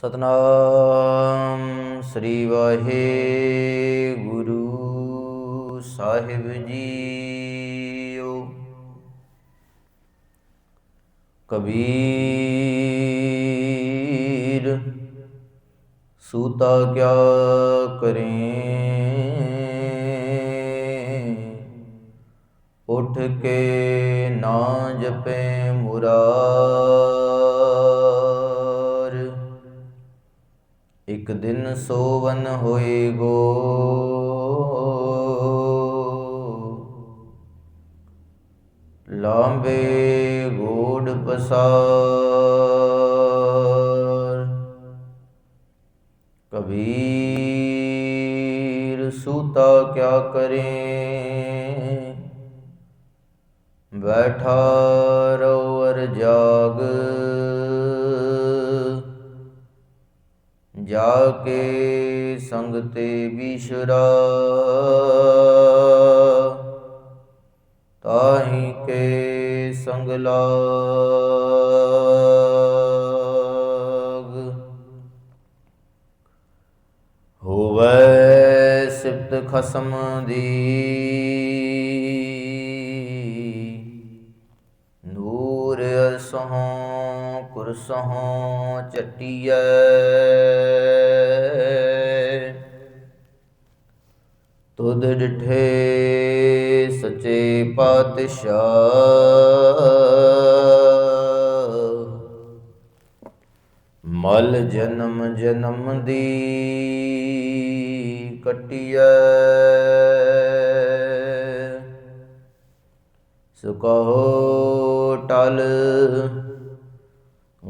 ਸਤਨਾਮ ਸ੍ਰੀ ਵਾਹਿਗੁਰੂ ਸਾਹਿਬ ਜੀਓ। ਕਬੀਰ ਸੂਤਾ ਕਿਆ ਕਰੇ? ਉਠ ਕੇ ਨਾ ਜਪੇ ਮੁਰਾਰ ਇਕ ਦਿਨ ਸੋਵਨ ਹੋਏ ਗੋ। ਲਾਂਬੇ ਗੋੜ ਪਸਾਰ। ਕਬੀਰ ਸੂਤਾ ਕਿਆ ਕਰੇ? ਬੈਠਾ ਰੋ ਜਾਗ। ਜਾ ਕੇ ਸੰਗ ਤੇ ਵਿਸ਼ਰਾ ਤਾਹੀ ਕੇ ਸੰਗ ਲਾਗ। ਹੋਵੇ ਸਿਫਤ ਖਸਮ ਦੀ। ਨੂਰ ਅਸਹੋਂ ਕੁਰਸਹੋਂ ਚਟੀਐ। ਤੁਧ ਡਿਠੇ ਸਚੇ ਪਾਤਸ਼ਾਹ। ਮਲ ਜਨਮ ਜਨਮ ਦੀ ਕਟਿਐ। ਸੁਕਹੋ ਟਲ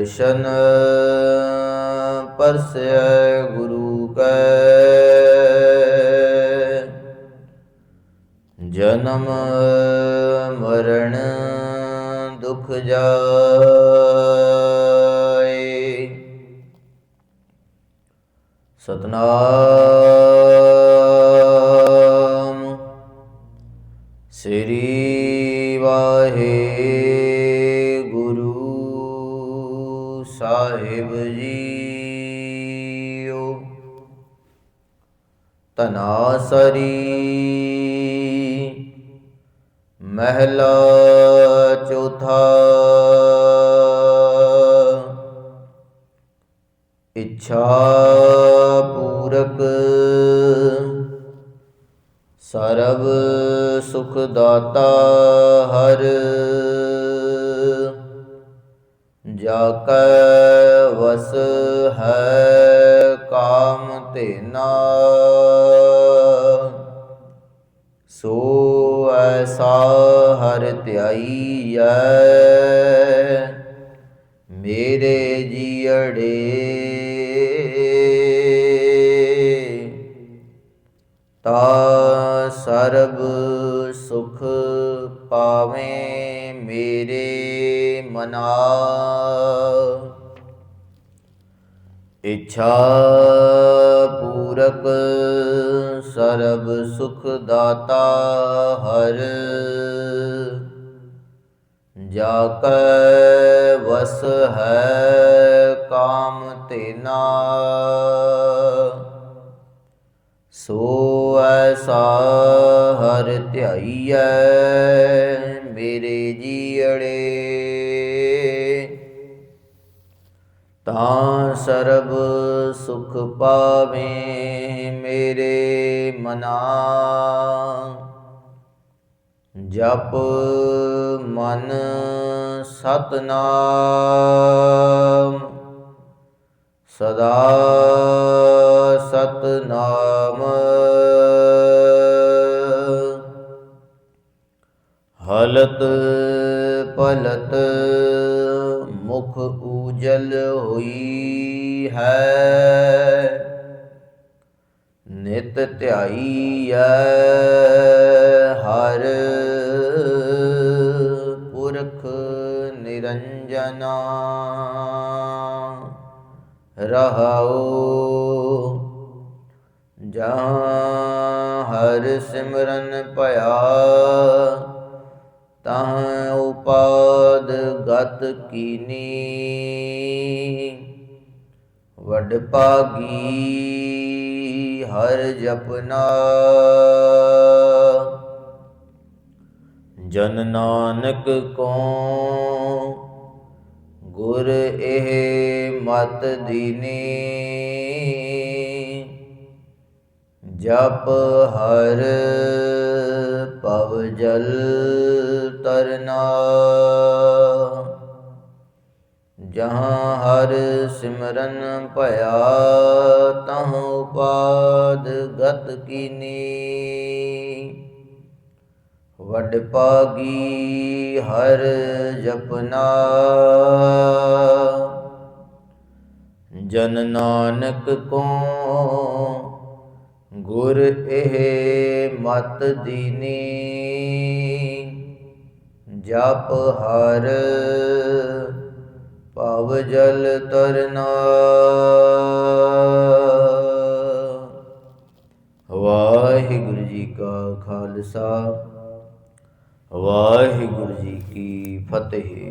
ਦਰਸ਼ਨ ਪਰਸੈ ਗੁਰੂ ਕੈ ਜਨਮ ਮਰਨ ਦੁਖ ਜਾਏ ਸਤਨਾਮ ਸ੍ਰੀ ਵਾਹਿਗੁਰੂ ਸਾਹਿਬ ਜੀਓ। ਤਨਾਸਰੀ ਮਹਿਲਾ ਚੌਥਾ। ਇੱਛਾ ਪੂਰਕ ਸਰਬ ਸੁਖ ਦਾਤਾ ਹਰ। ਜਾ ਕੈ ਵਸ ਹੈ ਕਾਮ ਤੇਨਾ ਸੋ ਐਸਾ ਹਰ ਧਿਆਈਐ, ਮੇਰੇ ਜੀੜੇ ਤਾ ਸਰਬ ਸੁਖ ਪਾਵੇਂ ਮੇਰੇ ਮਨਾ। ਇੱਛਾ ਪੂਰਕ ਸਰਬ ਸੁਖ ਦਾਤਾ ਹਰ। ਜਾ ਕੈ ਵਸ ਹੈ ਕਾਮ ਤੇਨਾ। ਸੋ ਐਸਾ ਹਰ ਧਿਆਈਐ ਸੁਖ ਪਾਵੇ ਮੇਰੇ ਮਨਾ। ਜਪ ਮਨ ਸਤਨਾਮ ਸਦਾ ਸਤਨਾਮ। ਹਲਤ ਪਲਤ ਮੁਖ ਉਜਲ ਹੋਈ ਹੈ। ਨਿਤ ਹੈ ਹਰ ਪੁਰਖ ਨਿਰੰਜਨਾ ਰਹਾਉ। ਜਹਾਂ ਹਰ ਸਿਮਰਨ ਭਇਆ ਤਾਂ ਉਪਾਦ ਗਤ ਕੀਨੀ। ਵਡ ਭਾਗੀ ਹਰ ਜਪਨਾ ਜਨ ਨਾਨਕ ਕੋ ਗੁਰ ਇਹ ਮਤ ਦੀਨੀ। ਜਪ ਹਰ ਪਵ ਜਲ ਤਰਨਾ। ਜਹਾਂ ਹਰ ਸਿਮਰਨ ਭਇਆ, ਤਹ ਉਪਾਦ ਗਤ ਕੀਨੀ। ਵਡ ਪਾਗੀ ਹਰ ਜਪਨਾ। ਜਨ ਨਾਨਕ ਕੋ ਗੁਰ ਇਹ ਮਤ ਦੀਨੀ, ਜਪ ਹਰ ਭਵ ਜਲ ਤਰਨਾ ਵਾਹਿਗੁਰੂ ਜੀ ਕਾ ਖਾਲਸਾ, ਵਾਹਿਗੁਰੂ ਜੀ ਕੀ ਫਤਿਹ।